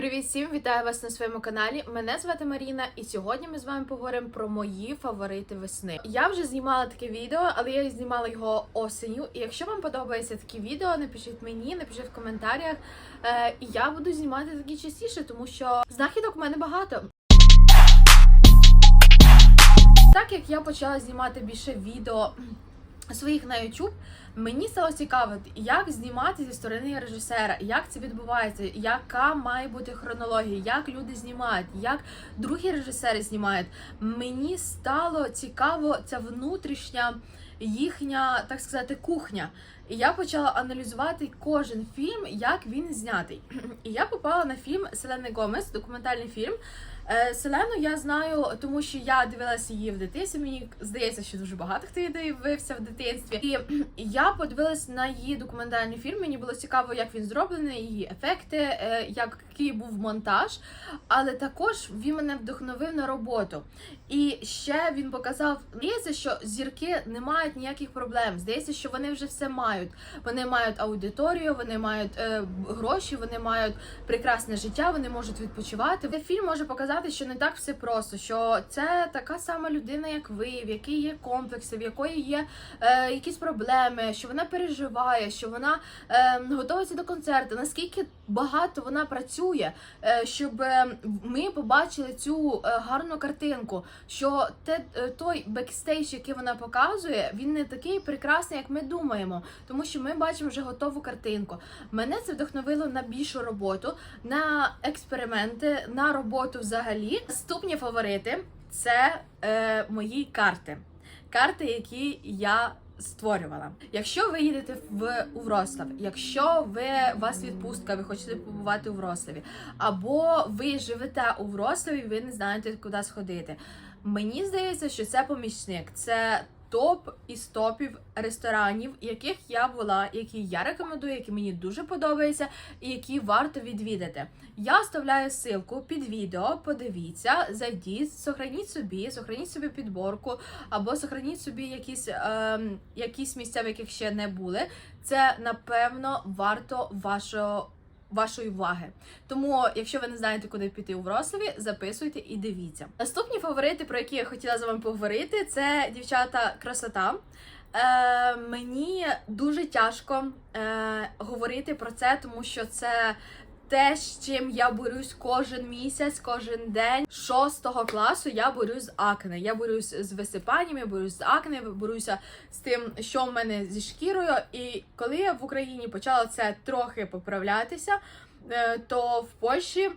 Привіт всім! Вітаю вас на своєму каналі. Мене звати Маріна, і сьогодні ми з вами поговоримо про мої фаворити весни. Я вже знімала таке відео, але я знімала його осенью. І якщо вам подобається такі відео, напишіть мені, напишіть в коментарях. Е, і я буду знімати такі частіше, тому що знахідок у мене багато. Так як я почала знімати більше відео своїх на YouTube, мені стало цікаво, як знімати зі сторони режисера, як це відбувається, яка має бути хронологія, як люди знімають, як другі режисери знімають. Мені стало цікаво ця внутрішня їхня, так сказати, кухня. І я почала аналізувати кожен фільм, як він знятий. І я попала на фільм Селени Гомес, документальний фільм. Е, Селену я знаю, тому що я дивилася її в дитинстві. Мені здається, що дуже багато хто її дивився в дитинстві. І я подивилась на її документальний фільм. Мені було цікаво, як він зроблений, її ефекти, е, який був монтаж. Але також він мене вдохновив на роботу. І ще він показав, здається, що зірки не мають ніяких проблем. Здається, що вони вже все мають. Вони мають аудиторію, вони мають е, гроші, вони мають прекрасне життя, вони можуть відпочивати. Фільм може показати, що не так все просто, що це така сама людина, як ви, в якій є комплекси, в якої є е, якісь проблеми, що вона переживає, що вона е, готується до концерту. Наскільки багато вона працює, е, щоб е, ми побачили цю е, гарну картинку. Що те е, той бекстейдж, який вона показує, він не такий прекрасний, як ми думаємо, тому що ми бачимо вже готову картинку. Мене це вдохновило на більшу роботу, на експерименти, на роботу взагалі. Наступні фаворити це е, мої карти. Карти, які я створювала. Якщо ви їдете в у Врослав, якщо ви вас відпустка, ви хочете побувати у Врославі, або ви живете у Врославі, ви не знаєте, куди сходити. Мені здається, що це помічник. Це топ із топів ресторанів, яких я була, які я рекомендую, які мені дуже подобаються, і які варто відвідати. Я оставляю ссылку під відео. Подивіться, зайдіть, сохраніть собі, сохраніть собі підборку, або сохраніть собі якісь, е, якісь місця, в яких ще не були. Це напевно варто вашого. Вашої уваги. Тому, якщо ви не знаєте, куди піти у Вроцлаві, записуйте і дивіться. Наступні фаворити, про які я хотіла з вами поговорити, це дівчата красота. Е, мені дуже тяжко е, говорити про це, тому що це те, з чим я борюсь кожен місяць, кожен день. Шостого класу я борюсь з акне. Я борюсь з висипанням, я борюсь з акне, борюся з тим, що в мене зі шкірою. І коли я в Україні почала це трохи поправлятися, е, то в Польщі.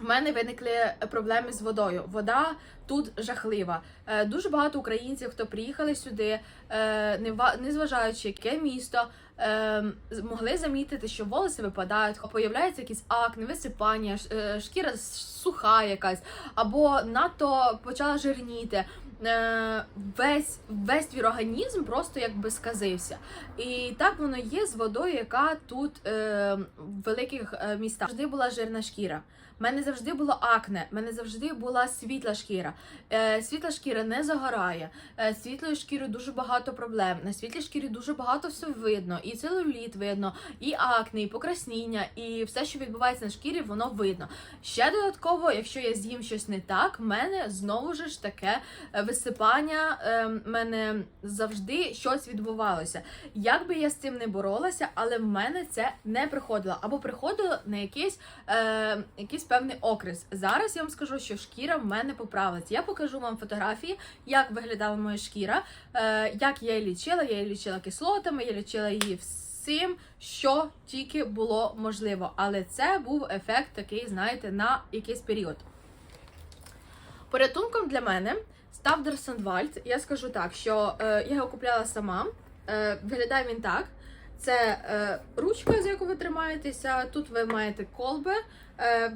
В мене виникли проблеми з водою. Вода тут жахлива. Е, Дуже багато українців, хто приїхали сюди, е, не ва- незважаючи яке місто, е, могли замітити, що волоси випадають, появляються якісь акне, висипання, е, шкіра суха якась, або надто почала жирніти. Е, Весь весь твій організм просто якби сказився. І так воно є з водою, яка тут е, в великих е, містах завжди була жирна шкіра. У мене завжди було акне, в мене завжди була світла шкіра. Е, світла шкіра не загорає. Е, світлою шкірою дуже багато проблем. На світлій шкірі дуже багато все видно. І целуліт видно, і акне, і покрасніння, і все, що відбувається на шкірі, воно видно. Ще додатково, якщо я з'їм щось не так, в мене знову ж таке е, висипання. е, В мене завжди щось відбувалося. Як би я з цим не боролася, але в мене це не приходило або приходило на якийсь, е, якийсь певний окрес. Зараз я вам скажу, що шкіра в мене поправилась. Я покажу вам фотографії, як виглядала моя шкіра, е, як я її лічила. Я її лічила кислотами, я лічила її всім, що тільки було можливо. Але це був ефект такий, знаєте, на якийсь період. Порятунком для мене став Дерсенвальд. Я скажу так, що е, я його купляла сама. Е, виглядає він так. Це е, ручка, з якою ви тримаєтеся. Тут ви маєте колби,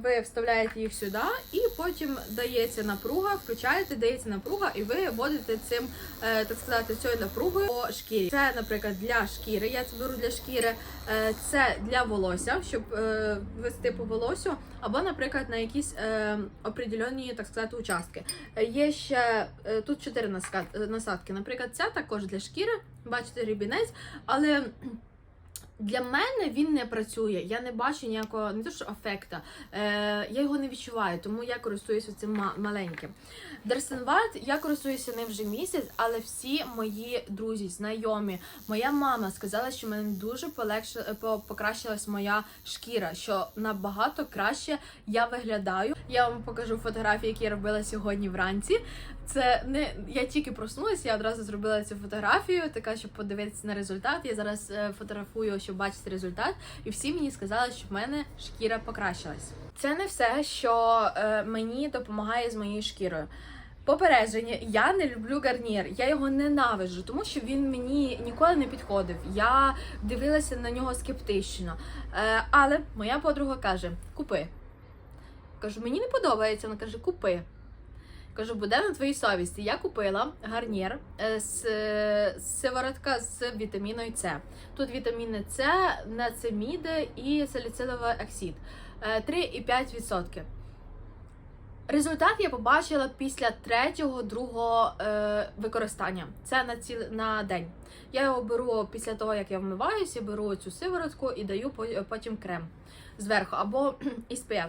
ви вставляєте їх сюди, і потім дається напруга, включаєте, дається напруга, і ви водите цим, е, так сказати, цією напругою по шкірі. Це, наприклад, для шкіри. Я це беру для шкіри. Е, це для волосся, щоб е, вести по волосю, або, наприклад, на якісь е, определені, так сказати, участки. Е, Є ще е, тут чотири е, насадки. Наприклад, ця також для шкіри, бачите, рібінець, але Для мене він не працює. Я не бачу ніякого не то що афекта. Е, я його не відчуваю, тому я користуюся цим маленьким. Дерсенвальд, я користуюся ним вже місяць, але всі мої друзі, знайомі, моя мама сказала, що мене дуже полегше по- покращилась моя шкіра, що набагато краще я виглядаю. Я вам покажу фотографії, які я робила сьогодні вранці. Це не я тільки проснулася, я одразу зробила цю фотографію, така щоб подивитися на результат. Я зараз е, фотографую, щоб бачити результат, і всі мені сказали, що в мене шкіра покращилась. Це не все, що е, мені допомагає з моєю шкірою. Попередження, я не люблю гарнір, я його ненавиджу, тому що він мені ніколи не підходив. Я дивилася на нього скептично. Е, але моя подруга каже: купи. Кажу, мені не подобається. Вона каже, купи. Кажу, буде на твоїй совісті. Я купила гарнір е, з, з сиворотка з вітаміною С. Тут вітаміни С, нацеміди і саліциловий оксид. Е, 3,5%. Результат я побачила після третього, другого е, використання. Це на ціл на день. Я його беру після того, як я вмиваюся, беру цю сиворотку і даю потім крем зверху або SPF.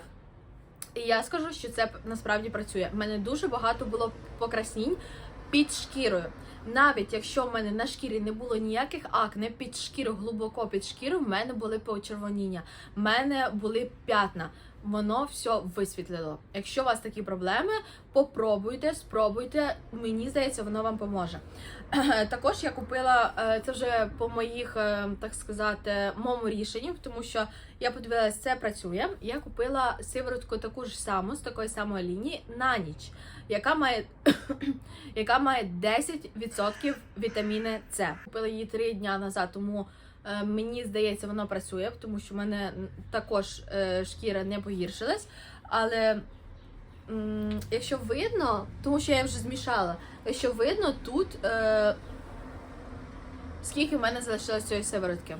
І я скажу, що це насправді працює. У мене дуже багато було покраснінь під шкірою. Навіть якщо в мене на шкірі не було ніяких акне, під шкіру, глибоко під шкіру, в мене були почервоніння, в мене були п'ятна. Воно все висвітлило. Якщо у вас такі проблеми, попробуйте, спробуйте. Мені здається, воно вам поможе. Також я купила е, це вже по моїх, е, так сказати, моєму рішенню, тому що я подивилася, це працює. Я купила сиворотку таку ж саму з такої самої лінії на ніч, яка має яка має 10% вітаміни С. Купила її 3 дня назад, тому мені здається, воно працює, тому що в мене також е, шкіра не погіршилась. Але якщо видно, тому що я вже змішала, якщо видно, тут е, скільки в мене залишилось цієї сиворотки.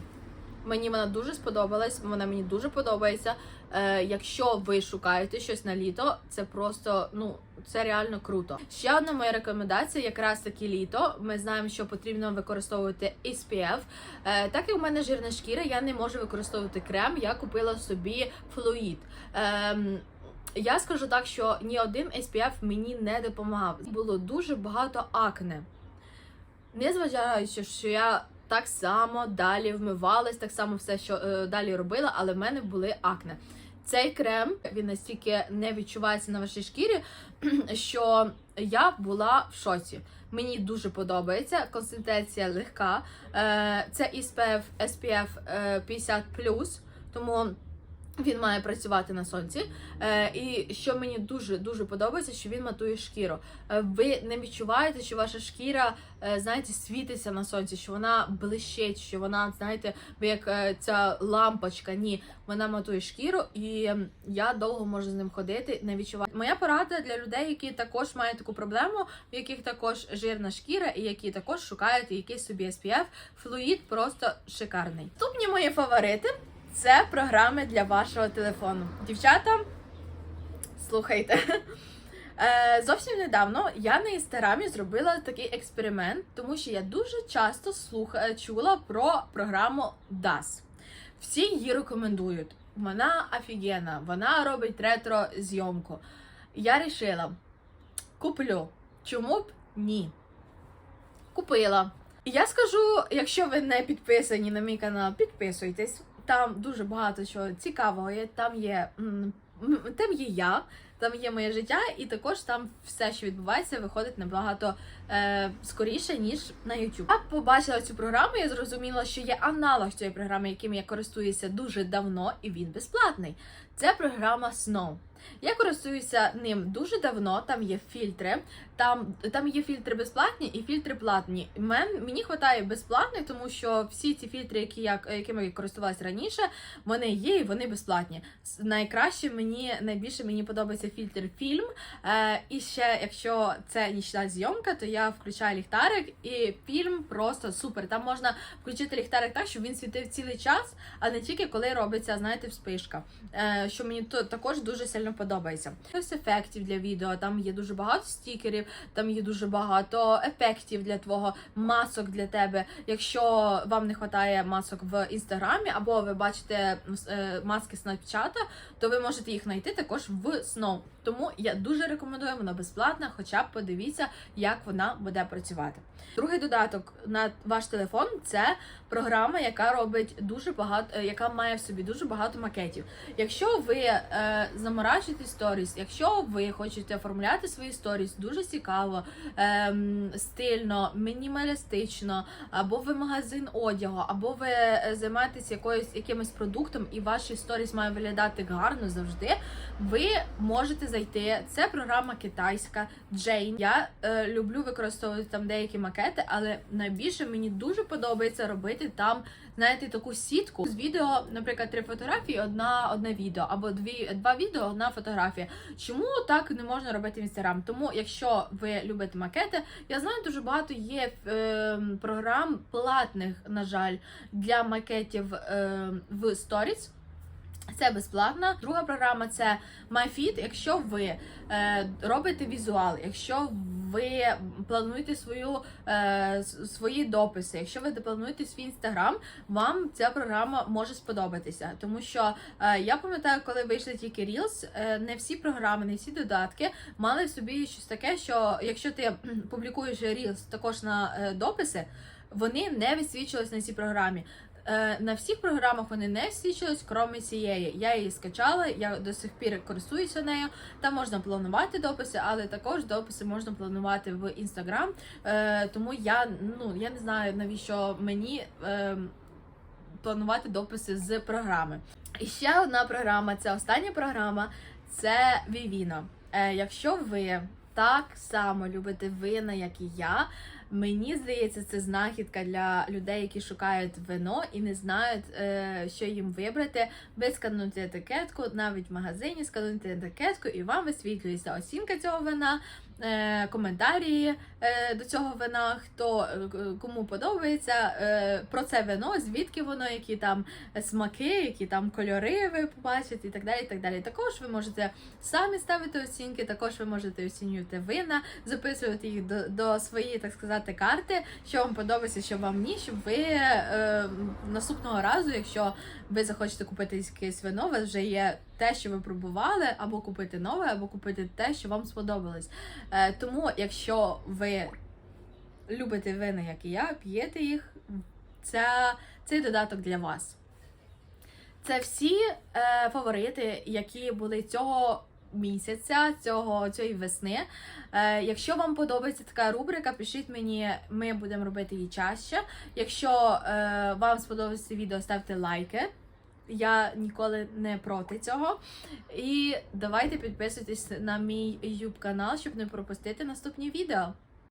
Мені вона дуже сподобалась, вона мені дуже подобається. Е, якщо ви шукаєте щось на літо, це просто ну це реально круто. Ще одна моя рекомендація, якраз таки літо. Ми знаємо, що потрібно використовувати SPF. Е, так як у мене жирна шкіра, я не можу використовувати крем. Я купила собі флуїд. Ем, я скажу так, що ні один SPF мені не допомагав. Було дуже багато акне. Незважаючи, що я так само далі вмивалась, так само все, що е, далі робила, але в мене були акне. Цей крем він настільки не відчувається на вашій шкірі, що я була в шоці. Мені дуже подобається. Консистенція легка. Е, Це SPF, SPF е, 50 тому він має працювати на сонці. Е, і що мені дуже дуже подобається, що він матує шкіру. Е, ви не відчуваєте, що ваша шкіра, е, знаєте, світиться на сонці, що вона блищить, що вона, знаєте, як ця лампочка. Ні, вона матує шкіру, і я довго можу з ним ходити, не відчуваю. Моя порада для людей, які також мають таку проблему, в яких також жирна шкіра, і які також шукають якийсь собі SPF. Флуїд просто шикарний. Наступні мої фаворити. Це програми для вашого телефону. Дівчата, слухайте. Е, зовсім недавно я на інстаграмі зробила такий експеримент, тому що я дуже часто слуха, чула про програму DAS. Всі її рекомендують. Вона офігенна, вона робить ретро зйомку. Я вирішила, куплю. Чому б ні? Купила. І я скажу, якщо ви не підписані на мій канал, підписуйтесь. Там дуже багато чого цікавого. Там є там є я, там є моє життя, і також там все, що відбувається, виходить набагато е, скоріше, ніж на YouTube. Я побачила цю програму, я зрозуміла, що є аналог цієї програми, яким я користуюся дуже давно, і він безплатний. Це програма Snow. Я користуюся ним дуже давно. Там є фільтри, там, там є фільтри безплатні і фільтри платні. Мен, мені вистачає безплатних, тому що всі ці фільтри, які я якими я користувалася раніше, вони є і вони безплатні. Найкраще мені найбільше мені подобається фільтр фільм. Е, і ще, якщо це нічна зйомка, то я включаю ліхтарик, і фільм просто супер. Там можна включити ліхтарик так, щоб він світив цілий час, а не тільки коли робиться, знаєте, вспишка. Е, що мені то також дуже сильно подобається. Ось ефектів для відео. Там є дуже багато стікерів, там є дуже багато ефектів для твого масок для тебе. Якщо вам не вистачає масок в інстаграмі, або ви бачите е, маски Снапчата, то ви можете їх знайти також в Snow. Тому я дуже рекомендую, вона безплатна, хоча б подивіться, як вона буде працювати. Другий додаток на ваш телефон це програма, яка робить дуже багато, е, яка має в собі дуже багато макетів. Якщо ви е, заморачуєте сторіс, якщо ви хочете оформляти свої сторіс дуже цікаво, ем, стильно, мінімалістично, або ви магазин одягу, або ви е, займаєтесь якоюсь якимось продуктом, і ваші сторіс має виглядати гарно завжди. Ви можете зайти. Це програма китайська Jane. Я е, люблю використовувати там деякі макети, але найбільше мені дуже подобається робити там, знаєте, таку сітку з відео, наприклад, три фотографії, одна одне відео, або дві два відео, одна фотографія. Чому так не можна робити в інстаграм? Тому, якщо ви любите макети, я знаю, дуже багато є е, програм платних, на жаль, для макетів е, в Stories. Це безплатна. Друга програма це MyFit. Якщо ви е, робите візуал, якщо ви плануєте свою, е, свої дописи, якщо ви плануєте свій інстаграм, вам ця програма може сподобатися. Тому що е, я пам'ятаю, коли вийшли тільки Reels, е, не всі програми, не всі додатки мали в собі щось таке, що якщо ти публікуєш Reels також на е, дописи, вони не висвічувались на цій програмі. Е, На всіх програмах вони не свідчились, крім цієї. Я її скачала, я до сих пір користуюся нею. Там можна планувати дописи, але також дописи можна планувати в інстаграм. Е, тому я ну я не знаю навіщо мені е, планувати дописи з програми. І ще одна програма це остання програма, це Vivino. Якщо ви так само любите вина, як і я. Мені здається, це знахідка для людей, які шукають вино і не знають, е, що їм вибрати. Ви скануєте етикетку, навіть в магазині скануєте етикетку, і вам висвітлюється оцінка цього вина, коментарі е, до цього вина, хто е, кому подобається е, про це вино, звідки воно, які там смаки, які там кольори ви побачите, і так далі. І так далі. Також ви можете самі ставити оцінки, також ви можете оцінювати вина, записувати їх до, до своєї, так сказати, карти, що вам подобається, що вам ні, щоб ви е, наступного разу, якщо ви захочете купити якесь вино, у вас вже є те, що ви пробували, або купити нове, або купити те, що вам сподобалось. Е, тому, якщо ви любите вина, як і я, п'єте їх, це, цей додаток для вас. Це всі е, фаворити, які були цього місяця, цього цієї весни. Е, якщо вам подобається така рубрика, пишіть мені, ми будемо робити її чаще. Якщо е, вам сподобається відео, ставте лайки. Я ніколи не проти цього. І давайте підписуйтесь на мій YouTube канал, щоб не пропустити наступні відео.